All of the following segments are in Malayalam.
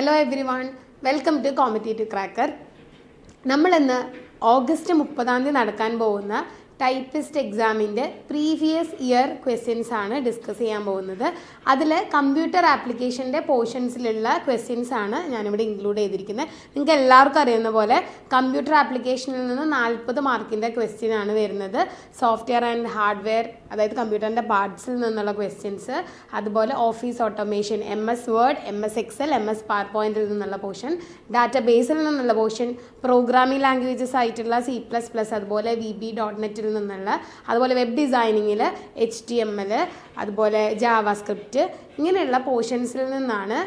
Hello everyone welcome to competitive cracker നമ്മളിന്ന് ഓഗസ്റ്റ് മുപ്പതാം തീയതി നടക്കാൻ പോകുന്ന ടൈപ്പിസ്റ്റ് എക്സാമിന്റെ പ്രീവിയസ് ഇയർ ക്വസ്റ്റ്യൻസ് ആണ് ഡിസ്കസ് ചെയ്യാൻ പോകുന്നത്. അതിൽ കമ്പ്യൂട്ടർ ആപ്ലിക്കേഷന്റെ പോർഷൻസിലുള്ള ക്വസ്റ്റ്യൻസ് ആണ് ഞാനിവിടെ ഇൻക്ലൂഡ് ചെയ്തിരിക്കുന്നത്. നിങ്ങൾക്ക് എല്ലാവർക്കും അറിയുന്ന പോലെ കമ്പ്യൂട്ടർ ആപ്ലിക്കേഷനിൽ നിന്ന് നാൽപ്പത് മാർക്കിന്റെ ക്വസ്റ്റ്യൻ ആണ് വരുന്നത്. സോഫ്റ്റ്വെയർ ആൻഡ് ഹാർഡ്വെയർ അതായത് കമ്പ്യൂട്ടറിന്റെ പാർട്സിൽ നിന്നുള്ള ക്വസ്റ്റ്യൻസ് അതുപോലെ office automation M S Word M S Excel M S power പോയിന്റിൽ നിന്നുള്ള പോർഷൻ ഡാറ്റ ബേസിൽ നിന്നുള്ള പോർഷൻ പ്രോഗ്രാമിംഗ് ലാംഗ്വേജസ് ആയിട്ടുള്ള സി പ്ലസ് പ്ലസ് അതുപോലെ വി ബി ഡോട്ട് നെറ്റിൽ നിന്നുള്ള അതുപോലെ വെബ് ഡിസൈനിങ്ങിൽ എച്ച് ടി എം എൽ അതുപോലെ ജാവാസ്ക്രിപ്റ്റ് ഇങ്ങനെയുള്ള പോർഷൻസിൽ നിന്നാണ്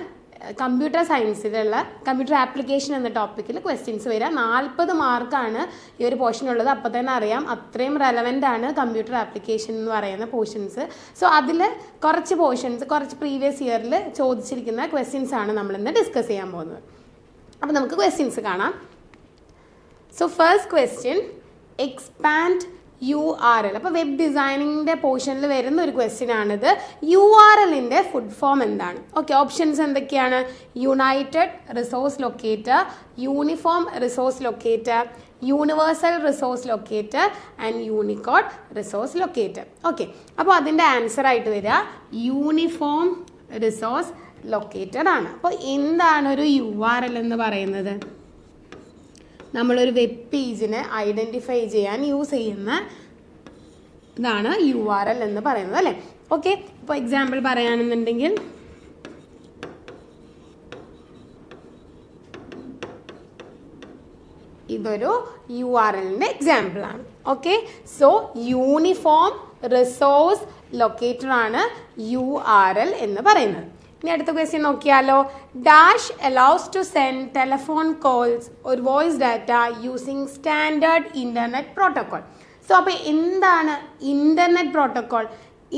കമ്പ്യൂട്ടർ സയൻസിലുള്ള കമ്പ്യൂട്ടർ ആപ്ലിക്കേഷൻ എന്ന ടോപ്പിക്കിൽ ക്വസ്റ്റ്യൻസ് വരിക. നാൽപ്പത് മാർക്കാണ് ഈ ഒരു പോർഷൻ ഉള്ളത്. അപ്പോൾ തന്നെ അറിയാം അത്രയും റെലവന്റ് ആണ് കമ്പ്യൂട്ടർ ആപ്ലിക്കേഷൻ എന്ന് പറയുന്ന പോർഷൻസ് സോ അതിൽ കുറച്ച് പോർഷൻസ് കുറച്ച് പ്രീവിയസ് ഇയറിൽ ചോദിച്ചിരിക്കുന്ന ക്വസ്റ്റ്യൻസ് ആണ് നമ്മളിന്ന് ഡിസ്കസ് ചെയ്യാൻ പോകുന്നത്. അപ്പോൾ നമുക്ക് ക്വസ്റ്റ്യൻസ് കാണാം. So first question expand U R L അപ്പോൾ വെബ് ഡിസൈനിങ്ങിന്റെ പോർഷനിൽ വരുന്ന ഒരു ക്വസ്റ്റ്യൻ ആണിത്. യു ആർ എല്ലിന്റെ ഫുഡ് ഫോം എന്താണ്? ഓക്കെ ഓപ്ഷൻസ് എന്തൊക്കെയാണ്? United resource locator uniform resource locator universal resource locator and unicode resource locator okay അപ്പോൾ അതിന്റെ ആൻസർ ആയിട്ട് വരിക. യൂണിഫോം റിസോഴ്സ് ലൊക്കേറ്റർ ആണ്. അപ്പോൾ എന്താണ് ഒരു യു ആർ എൽ എന്ന് പറയുന്നത്? നമ്മളൊരു വെബ് പേജിനെ ഐഡന്റിഫൈ ചെയ്യാൻ യൂസ് ചെയ്യുന്ന ഇതാണ് യു ആർ എൽ എന്ന് പറയുന്നത് അല്ലേ? ഓക്കെ ഇപ്പോൾ എക്സാമ്പിൾ പറയുകയാണെന്നുണ്ടെങ്കിൽ ഇതൊരു യു ആർ എല്ലിന്റെ എക്സാമ്പിൾ ആണ്. Okay so uniform resource locator ആണ് യു ആർ എൽ എന്ന് പറയുന്നത്. ഇനി അടുത്ത ക്വസ്റ്റ്യൻ നോക്കിയാലോ. Dash allows to send telephone calls ഒരു voice data using standard internet protocol so അപ്പോൾ എന്താണ് ഇന്റർനെറ്റ് പ്രോട്ടോക്കോൾ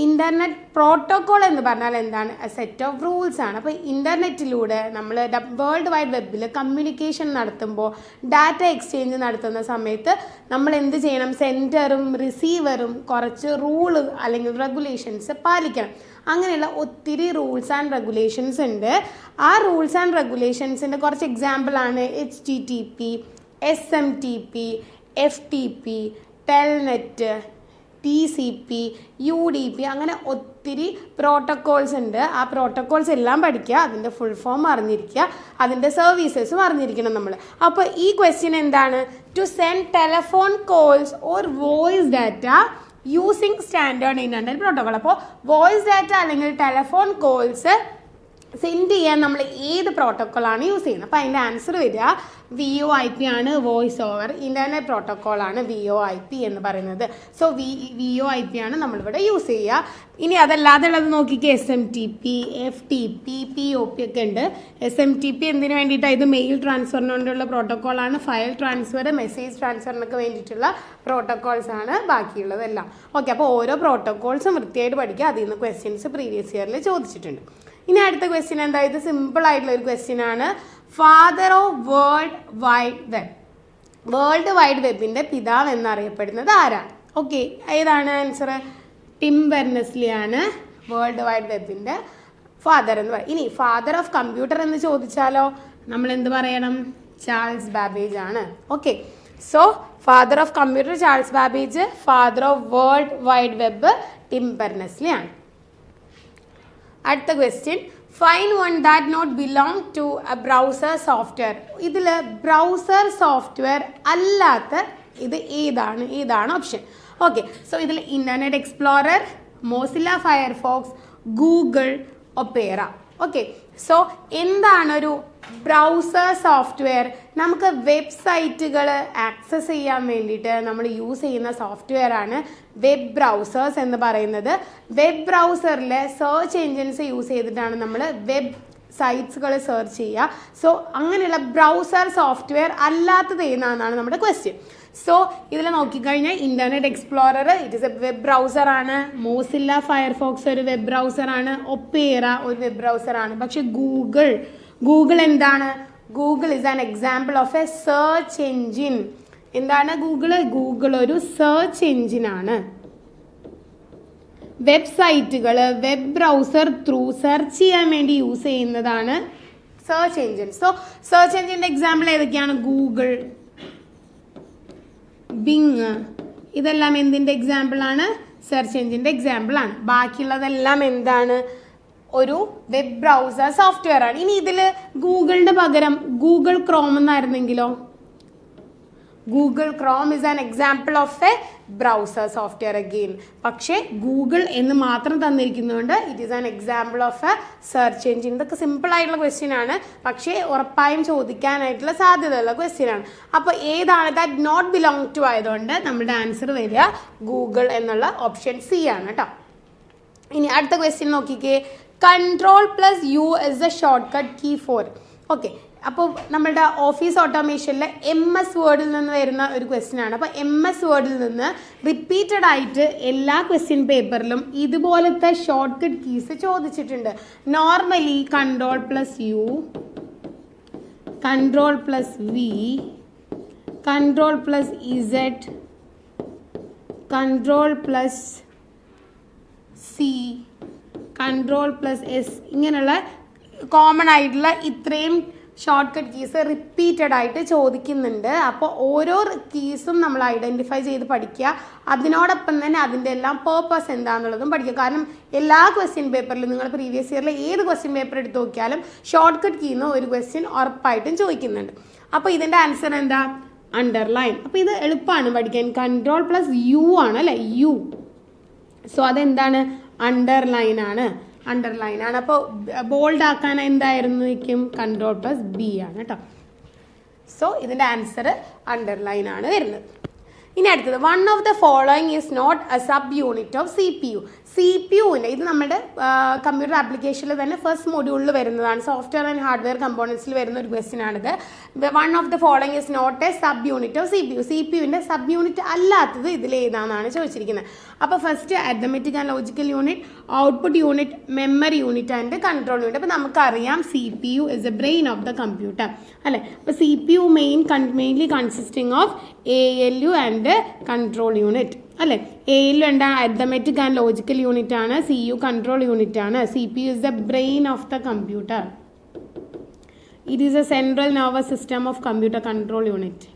ഇന്റർനെറ്റ് പ്രോട്ടോക്കോൾ എന്ന് പറഞ്ഞാൽ എന്താണ്? സെറ്റ് ഓഫ് റൂൾസ് ആണ്. അപ്പോൾ ഇന്റർനെറ്റിലൂടെ നമ്മൾ വേൾഡ് വൈഡ് വെബിൽ കമ്മ്യൂണിക്കേഷൻ നടത്തുമ്പോൾ ഡാറ്റ എക്സ്ചേഞ്ച് നടത്തുന്ന സമയത്ത് നമ്മൾ എന്ത് ചെയ്യണം? സെന്ററും റിസീവറും കുറച്ച് റൂൾ അല്ലെങ്കിൽ റെഗുലേഷൻസ് പാലിക്കണം. അങ്ങനെയുള്ള ഒത്തിരി റൂൾസ് ആൻഡ് റെഗുലേഷൻസ് ഉണ്ട്. ആ റൂൾസ് ആൻഡ് റെഗുലേഷൻസിന്റെ കുറച്ച് എക്സാമ്പിളാണ് H T T P S M T P F T P telnet T C P U D P അങ്ങനെ ഒത്തിരി പ്രോട്ടോക്കോൾസ് ഉണ്ട്. ആ പ്രോട്ടോക്കോൾസ് എല്ലാം പഠിക്കുക അതിന്റെ ഫുൾ ഫോം അറിഞ്ഞിരിക്കുക അതിന്റെ സർവീസസും അറിഞ്ഞിരിക്കണം നമ്മൾ അപ്പോൾ ഈ ക്വസ്റ്റ്യൻ എന്താണ്? To send telephone calls or voice data using standard internet protocol അപ്പോൾ വോയിസ് ഡാറ്റ അല്ലെങ്കിൽ ടെലഫോൺ കോൾസ് സെൻഡ് ചെയ്യാൻ നമ്മൾ ഏത് പ്രോട്ടോക്കോളാണ് യൂസ് ചെയ്യുന്നത്? അപ്പോൾ അതിന്റെ ആൻസർ വരിക വി ഒ ഐ പി ആണ് വോയിസ് ഓവർ ഇന്റർനെറ്റ് പ്രോട്ടോക്കോളാണ് വി ഒ ഐ പി എന്ന് പറയുന്നത്. So V V O I P ആണ് നമ്മളിവിടെ യൂസ് ചെയ്യുക. ഇനി അതല്ലാതെ ഉള്ളത് നോക്കിക്കേ S M T P F T P P O P ഒക്കെ ഉണ്ട്. എസ് എം ടി പി എന്തിനു വേണ്ടിയിട്ടാണ് ഇത് മെയിൽ ട്രാൻസ്ഫറിന് വേണ്ടിയുള്ള പ്രോട്ടോക്കോളാണ് ഫയൽ ട്രാൻസ്ഫർ മെസ്സേജ് ട്രാൻസ്ഫറിനൊക്കെ വേണ്ടിയിട്ടുള്ള പ്രോട്ടോക്കോൾസ് ആണ് ബാക്കിയുള്ളതെല്ലാം. ഓക്കെ അപ്പോൾ ഓരോ പ്രോട്ടോക്കോൾസും വൃത്തിയായിട്ട് പഠിക്കുക. അതിൽ നിന്ന് ക്വസ്റ്റ്യൻസ് പ്രീവിയസ് ഇയറിൽ ചോദിച്ചിട്ടുണ്ട്. ഇനി അടുത്ത ക്വസ്റ്റ്യൻ എന്താ? ഇത് സിമ്പിൾ ആയിട്ടുള്ള ഒരു ക്വസ്റ്റ്യൻ ആണ്. Father of world wide web world wide വെബിന്റെ പിതാവ് എന്നറിയപ്പെടുന്നത് ആരാണ് ഓക്കെ ഏതാണ് ആൻസർ ടിം ബെർണസ്ലി ആണ് വേൾഡ് വൈഡ് വെബിന്റെ ഫാദർ എന്ന് പറയും ഇനി ഫാദർ ഓഫ് കമ്പ്യൂട്ടർ എന്ന് ചോദിച്ചാലോ? നമ്മൾ എന്ത് പറയണം? ചാൾസ് ബാബേജ് ആണ്. Okay so father of computer Charles Babbage father of world wide web Tim Berners Lee ആണ്. അടുത്ത question find one that not belong to a browser software ഇതിൽ ബ്രൗസർ സോഫ്റ്റ്വെയർ അല്ലാത്ത ഇത് ഏതാണ്? ഏതാണ് ഓപ്ഷൻ ഓക്കെ സോ ഇതിൽ internet explorer Mozilla Firefox Google Opera okay so എന്താണ് ഒരു ബ്രൗസർ സോഫ്റ്റ്വെയർ. നമുക്ക് വെബ്സൈറ്റുകൾ ആക്സസ് ചെയ്യാൻ വേണ്ടിയിട്ട് നമ്മൾ യൂസ് ചെയ്യുന്ന സോഫ്റ്റ്വെയർ ആണ് വെബ് ബ്രൗസേഴ്സ് എന്ന് പറയുന്നത്. വെബ് ബ്രൗസറിൽ സെർച്ച് എൻജിൻസ് യൂസ് ചെയ്തിട്ടാണ് നമ്മൾ വെബ് സൈറ്റ്സുകൾ സെർച്ച് ചെയ്യുക. സോ അങ്ങനെയുള്ള ബ്രൗസർ സോഫ്റ്റ്വെയർ അല്ലാത്തത് ഏതാണെന്നാണ് നമ്മുടെ ക്വസ്റ്റ്യൻ സോ ഇതിൽ നോക്കിക്കഴിഞ്ഞാൽ internet explorer it is a web ബ്രൗസറാണ് Mozilla Firefox ഒരു വെബ് ബ്രൗസറാണ്. ഒപ്പേറ ഒരു വെബ് ബ്രൗസറാണ്. പക്ഷെ ഗൂഗിൾ ഗൂഗിൾ എന്താണ്? Google is an example of a search engine എന്താണ് ഗൂഗിൾ ഗൂഗിൾ ഒരു സെർച്ച് എൻജിൻ ആണ്. വെബ്സൈറ്റുകൾ വെബ് ബ്രൗസർ ത്രൂ സെർച്ച് ചെയ്യാൻ വേണ്ടി യൂസ് ചെയ്യുന്നതാണ് സെർച്ച് എഞ്ചിൻ സോ സെർച്ച് എഞ്ചിന്റെ എക്സാമ്പിൾ ഏതൊക്കെയാണ്? ഗൂഗിൾ ബിങ് ഇതെല്ലാം എന്തിന്റെ എക്സാമ്പിളാണ് സെർച്ച് എഞ്ചിന്റെ എക്സാമ്പിളാണ് ബാക്കിയുള്ളതെല്ലാം എന്താണ്? ഒരു വെബ് ബ്രൗസർ സോഫ്റ്റ്വെയർ ആണ്. ഇനി ഇതിൽ ഗൂഗിളിന്റെ പകരം Google Chrome എന്നായിരുന്നെങ്കിലോ? Google Chrome is an example of a browser software again പക്ഷേ ഗൂഗിൾ എന്ന് മാത്രം തന്നിരിക്കുന്നതുകൊണ്ട് it is an example of a search engine ഇതൊക്കെ സിമ്പിൾ ആയിട്ടുള്ള ക്വസ്റ്റ്യൻ ആണ്. പക്ഷേ ഉറപ്പായും ചോദിക്കാനായിട്ടുള്ള സാധ്യതയുള്ള ക്വസ്റ്റ്യൻ ആണ്. അപ്പോൾ ഏതാണ് ദാറ്റ് നോട്ട് ബിലോങ് ടു ആയതുകൊണ്ട് നമ്മുടെ ആൻസർ വരിക ഗൂഗിൾ എന്നുള്ള ഓപ്ഷൻ സി ആണ് കേട്ടോ ഇനി അടുത്ത ക്വസ്റ്റ്യൻ നോക്കിക്കേ. Control plus U is a shortcut key for okay അപ്പോൾ നമ്മുടെ ഓഫീസ് ഓട്ടോമേഷനിൽ എം എസ് വേർഡിൽ നിന്ന് വരുന്ന ഒരു ക്വസ്റ്റ്യൻ ആണ്. അപ്പോൾ എം എസ് വേർഡിൽ നിന്ന് റിപ്പീറ്റഡ് ആയിട്ട് എല്ലാ ക്വസ്റ്റ്യൻ പേപ്പറിലും ഇതുപോലത്തെ ഷോർട്ട് കട്ട് കീസ് ചോദിച്ചിട്ടുണ്ട്. Normally control plus U control plus V control plus Z control plus C control plus S ഇങ്ങനെയുള്ള കോമൺ ആയിട്ടുള്ള ഇത്രയും ഷോർട്ട് കട്ട് കീസ് റിപ്പീറ്റഡ് ആയിട്ട് ചോദിക്കുന്നുണ്ട്. അപ്പോൾ ഓരോ കീസും നമ്മൾ ഐഡന്റിഫൈ ചെയ്ത് പഠിക്കുക. അതിനോടൊപ്പം തന്നെ അതിന്റെ എല്ലാം പേർപ്പസ് എന്താണെന്നുള്ളതും പഠിക്കുക. കാരണം എല്ലാ ക്വസ്റ്റ്യൻ പേപ്പറിലും നിങ്ങൾ പ്രീവിയസ് ഇയറിൽ ഏത് ക്വസ്റ്റ്യൻ പേപ്പർ എടുത്ത് നോക്കിയാലും ഷോർട്ട് കട്ട് കീന്ന് ഒരു ക്വസ്റ്റ്യൻ ഉറപ്പായിട്ടും ചോദിക്കുന്നുണ്ട്. അപ്പോൾ ഇതിന്റെ ആൻസർ എന്താ? അണ്ടർലൈൻ അപ്പോൾ ഇത് എളുപ്പമാണ് പഠിക്കാൻ. കൺട്രോൾ പ്ലസ് യു ആണ് അല്ലേ? യു സോ അതെന്താണ്? അണ്ടർലൈൻ ആണ്. അണ്ടർലൈൻ ആണ്. അപ്പോൾ ബോൾഡ് ആക്കാൻ എന്തായിരുന്നിരിക്കും കൺട്രോൾ പ്ലസ് ബി ആണ് കേട്ടോ സോ ഇതിന്റെ ആൻസർ അണ്ടർലൈൻ ആണ് വരുന്നത്. ഇനി അടുത്തത്. One of the following is not a subunit of C P U C P യുവിന്റെ ഇത് നമ്മുടെ കമ്പ്യൂട്ടർ ആപ്ലിക്കേഷനിൽ തന്നെ ഫസ്റ്റ് മൊഡ്യൂളിൽ വരുന്നതാണ്. സോഫ്റ്റ്വെയർ ആൻഡ് ഹാർഡ്വെയർ കമ്പോണൻസിൽ വരുന്ന ഒരു ക്വസ്റ്റ്യൻ ആണിത്. One of the following is not a subunit of C P U C P യുവിന്റെ subunit അല്ലാത്തത് ഇതിൽ ഏതാണെന്നാണ് ചോദിച്ചിരിക്കുന്നത്. അപ്പോൾ first arithmetic and logical unit output unit memory unit and control unit അപ്പോൾ നമുക്കറിയാം C P U is a brain of the computer അല്ലേ? അപ്പോൾ C P U main mainly consisting of A L U and control unit അല്ലേ? എയിൽ വേണ്ട അരിതമെറ്റിക് ആൻഡ് ലോജിക്കൽ യൂണിറ്റ് ആണ് സി യു കൺട്രോൾ യൂണിറ്റ് ആണ്. C P U is the brain of the computer it is a central nervous system of computer control unit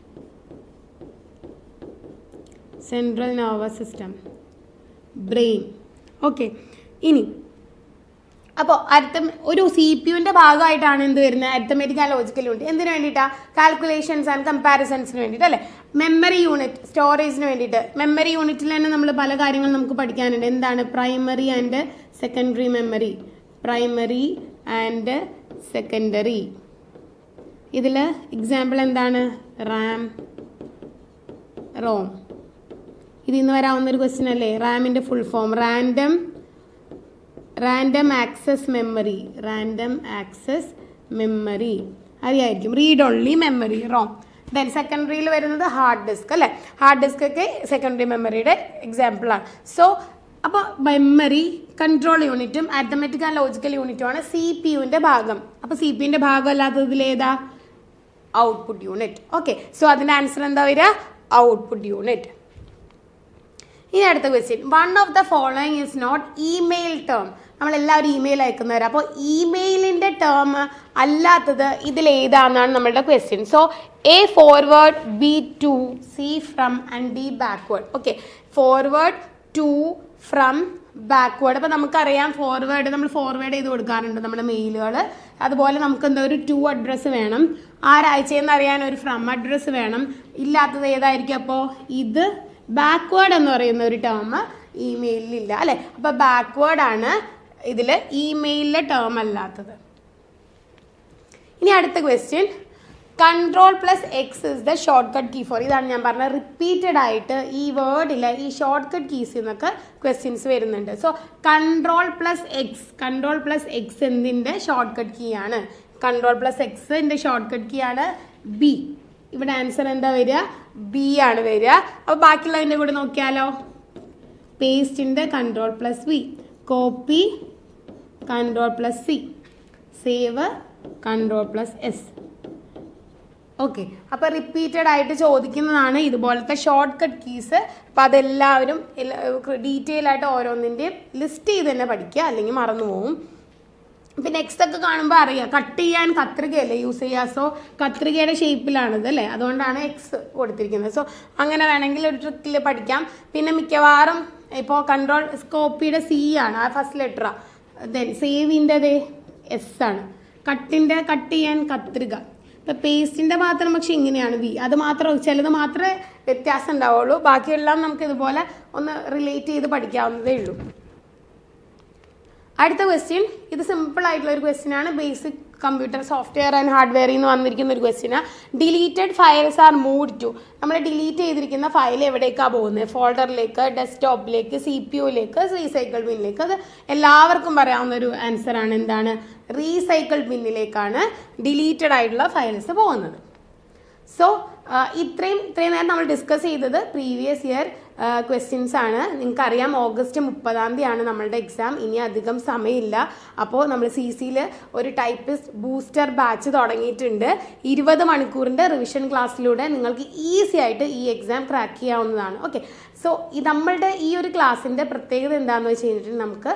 central nervous system brain okay ഇനി അപ്പോൾ അരിത്ത ഒരു സി പി യുവിന്റെ ഭാഗമായിട്ടാണ് എന്ത് വരുന്നത്? അരിത്തമെറ്റിക് ആൻഡ് ലോജിക്കൽ യൂണിറ്റ് എന്തിനു വേണ്ടിയിട്ടാണ് കാൽക്കുലേഷൻസ് ആൻഡ് കമ്പാരിസൺസിന് വേണ്ടിയിട്ട് അല്ലേ? മെമ്മറി യൂണിറ്റ് സ്റ്റോറേജിന് വേണ്ടിയിട്ട്. മെമ്മറി യൂണിറ്റിൽ തന്നെ നമ്മൾ പല കാര്യങ്ങളും നമുക്ക് പഠിക്കാനുണ്ട്. എന്താണ്? Primary and secondary memory primary and secondary ഇതിൽ എക്സാമ്പിൾ എന്താണ്? റാം റോം ഇതിൽ നിന്ന് വരാവുന്ന ഒരു ക്വസ്റ്റ്യൻ അല്ലേ? റാമിന്റെ full form random random access memory random access memory അറിയായിരിക്കും read only memory ROM then സെക്കൻഡറിയിൽ വരുന്നത് ഹാർഡ് ഡിസ്ക് അല്ലേ? ഹാർഡ് ഡിസ്ക് ഒക്കെ സെക്കൻഡറി മെമ്മറിയുടെ എക്സാമ്പിളാണ് സോ അപ്പോൾ മെമ്മറി കൺട്രോൾ യൂണിറ്റും അത്തമെറ്റിക് ആൻഡ് ലോജിക്കൽ യൂണിറ്റുമാണ് സി പി യുവിന്റെ ഭാഗം. അപ്പോൾ സി പി യുന്റെ ഭാഗം അല്ലാത്തതിൽ ഏതാ? ഔട്ട്പുട്ട് യൂണിറ്റ് ഓക്കെ സോ അതിന്റെ ആൻസർ എന്താ വരിക? ഔട്ട്പുട്ട് യൂണിറ്റ് ഇനി അടുത്ത question one of the following is not email term നമ്മളെല്ലാവരും ഇമെയിൽ അയക്കുന്നവർ അപ്പോൾ ഇമെയിലിന്റെ ടേം അല്ലാത്തത് ഇതിൽ ഏതാണെന്നാണ് നമ്മളുടെ question so A forward B to C from and D backward okay forward to from backward അപ്പോൾ നമുക്കറിയാം ഫോർവേഡ് നമ്മൾ ഫോർവേഡ് ചെയ്ത് കൊടുക്കാറുണ്ട് നമ്മുടെ മെയിലുകൾ അതുപോലെ നമുക്ക് എന്താ ഒരു ടു അഡ്രസ്സ് വേണം. ആരാഴ്ചയെന്ന് അറിയാൻ ഒരു ഫ്രം അഡ്രസ്സ് വേണം. ഇല്ലാത്തത് ഏതായിരിക്കും അപ്പോൾ ഇത് ബാക്ക്വേഡ് എന്ന് പറയുന്ന ഒരു ടേം ഇമെയിലില്ല അല്ലേ? അപ്പോൾ ബാക്ക്വേർഡ് ആണ് ഇതിൽ ഇമെയിലിലെ ടേം അല്ലാത്തത്. ഇനി അടുത്ത question control plus X is the shortcut key for ഇതാണ് ഞാൻ പറഞ്ഞത് റിപ്പീറ്റഡ് ആയിട്ട് ഈ വേർഡിൽ ഈ ഷോർട്ട് കട്ട് കീസിൽ നിന്നൊക്കെ ക്വസ്റ്റ്യൻസ് വരുന്നുണ്ട്. So control plus X control plus X എന്തിന്റെ ഷോർട്ട് കട്ട് കീ ആണ്? കൺട്രോൾ പ്ലസ് എക്സിന്റെ ഷോർട്ട് കട്ട് കീ ആണ് ബി ഇവിടെ ആൻസർ എന്താ വരിക? ബി ആണ് വരിക. അപ്പോൾ ബാക്കിയുള്ളതിന്റെ കൂടെ നോക്കിയാലോ? പേസ്റ്റിന്റെ control plus V copy control plus C save control plus S okay അപ്പോൾ റിപ്പീറ്റഡ് ആയിട്ട് ചോദിക്കുന്നതാണ് ഇതുപോലത്തെ ഷോർട്ട് കട്ട് കീസ് അപ്പോൾ അതെല്ലാവരും ഡീറ്റെയിൽ ആയിട്ട് ഓരോന്നിന്റെയും ലിസ്റ്റ് ചെയ്ത് തന്നെ പഠിക്കുക. അല്ലെങ്കിൽ മറന്നു പോകും ഇപ്പം നെക്സ്റ്റ് ഒക്കെ കാണുമ്പോൾ അറിയാം. കട്ട് ചെയ്യാൻ കത്രികയല്ലേ യൂസ് ചെയ്യുക. സോ കത്രികയുടെ ഷേപ്പിലാണിത് അല്ലേ? അതുകൊണ്ടാണ് എക്സ് കൊടുത്തിരിക്കുന്നത്. സോ അങ്ങനെ വേണമെങ്കിൽ ഒരു ട്രിക്കിൽ പഠിക്കാം. പിന്നെ മിക്കവാറും ഇപ്പോൾ കൺട്രോൾ സ്കോപ്പിയുടെ സി ആണ്. ആ ഫസ്റ്റ് ലെറ്റർ ദെൻ സേവിന്റെത് എസ് ആണ്. കട്ടിന്റെ കട്ട് ചെയ്യാൻ കത്രിക. ഇപ്പം പേസ്റ്റിന്റെ മാത്രം പക്ഷെ ഇങ്ങനെയാണ് വി അത് മാത്രം ചിലത് മാത്രമേ വ്യത്യാസം ഉണ്ടാവുള്ളൂ. ബാക്കിയെല്ലാം നമുക്ക് ഇതുപോലെ ഒന്ന് റിലേറ്റ് ചെയ്ത് പഠിക്കാവുന്നതേ ഉള്ളൂ. അടുത്ത ക്വസ്റ്റ്യൻ ഇത് സിമ്പിൾ ആയിട്ടുള്ള ഒരു ക്വസ്റ്റ്യൻ ആണ്. ബേസിക് കമ്പ്യൂട്ടർ സോഫ്റ്റ്വെയർ ആൻഡ് ഹാർഡ്വെയറിൽ നിന്ന് വന്നിരിക്കുന്ന ഒരു question deleted files are move to നമ്മൾ ഡിലീറ്റ് ചെയ്തിരിക്കുന്ന ഫയൽ എവിടേക്കാണ് പോകുന്നത് ഫോൾഡറിലേക്ക് ഡെസ്ക്ടോപ്പിലേക്ക് സി പി യുയിലേക്ക് റീസൈക്കിൾ ബിന്നിലേക്ക് അത് എല്ലാവർക്കും പറയാവുന്ന ഒരു ആൻസർ ആണ്. എന്താണ്? റീസൈക്കിൾ ബിന്നിലേക്കാണ് ഡിലീറ്റഡ് ആയിട്ടുള്ള ഫയൽസ് പോകുന്നത്. സോ ഇത്രയും ഇത്രയും നേരം നമ്മൾ ഡിസ്കസ് ചെയ്തത് പ്രീവിയസ് ഇയർ ക്വസ്റ്റ്യൻസ് ആണ്. നിങ്ങൾക്കറിയാം ഓഗസ്റ്റ് മുപ്പതാം തീയതിയാണ് നമ്മളുടെ എക്സാം ഇനി അധികം സമയമില്ല. അപ്പോൾ നമ്മൾ സി സിയിൽ ഒരു ടൈപ്പിസ്റ്റ് ബൂസ്റ്റർ ബാച്ച് തുടങ്ങിയിട്ടുണ്ട്. ഇരുപത് മണിക്കൂറിന്റെ റിവിഷൻ ക്ലാസ്സിലൂടെ നിങ്ങൾക്ക് ഈസി ആയിട്ട് ഈ എക്സാം ക്രാക്ക് ചെയ്യാവുന്നതാണ്. ഓക്കെ സോ നമ്മളുടെ ഈ ഒരു ക്ലാസ്സിന്റെ പ്രത്യേകത എന്താണെന്ന് വെച്ച് കഴിഞ്ഞിട്ടുണ്ടെങ്കിൽ നമുക്ക്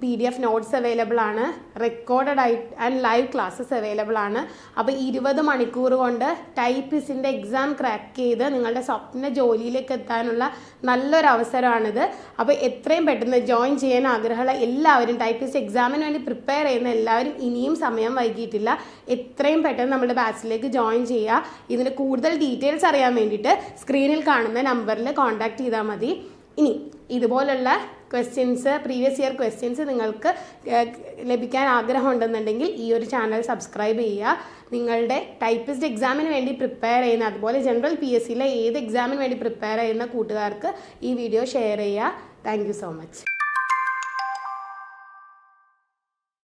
P D F notes available ആണ് റെക്കോർഡഡ് ആയി ആൻഡ് ലൈവ് ക്ലാസ്സസ് അവൈലബിൾ ആണ്. അപ്പോൾ ഇരുപത് മണിക്കൂർ കൊണ്ട് ടൈപ്പിസിന്റെ എക്സാം ക്രാക്ക് ചെയ്ത് നിങ്ങളുടെ സ്വപ്ന ജോലിയിലേക്ക് എത്താനുള്ള നല്ലൊരു അവസരമാണിത്. അപ്പോൾ എത്രയും പെട്ടെന്ന് ജോയിൻ ചെയ്യാൻ ആഗ്രഹമുള്ള എല്ലാവരും ടൈപ്പിസ്റ്റ് എക്സാമിന് വേണ്ടി പ്രിപ്പയർ ചെയ്യുന്ന എല്ലാവരും ഇനിയും സമയം വൈകിയിട്ടില്ല. എത്രയും പെട്ടെന്ന് നമ്മുടെ ബാച്ചിലേക്ക് ജോയിൻ ചെയ്യുക. ഇതിന് കൂടുതൽ ഡീറ്റെയിൽസ് അറിയാൻ വേണ്ടിയിട്ട് സ്ക്രീനിൽ കാണുന്ന നമ്പറിൽ കോൺടാക്ട് ചെയ്താൽ മതി. ഇനി ഇതുപോലുള്ള ക്വസ്റ്റ്യൻസ് പ്രീവിയസ് ഇയർ ക്വസ്റ്റ്യൻസ് നിങ്ങൾക്ക് ലഭിക്കാൻ ആഗ്രഹമുണ്ടെന്നുണ്ടെങ്കിൽ ഈ ഒരു ചാനൽ സബ്സ്ക്രൈബ് ചെയ്യുക. നിങ്ങളുടെ ടൈപ്പിസ്റ്റ് എക്സാമിന് വേണ്ടി പ്രിപ്പയർ ചെയ്യുന്ന അതുപോലെ ജനറൽ പി എസ് സിയിലെ ഏത് എക്സാമിന് വേണ്ടി പ്രിപ്പയർ ചെയ്യുന്ന കൂട്ടുകാർക്ക് ഈ വീഡിയോ ഷെയർ ചെയ്യുക. Thank so much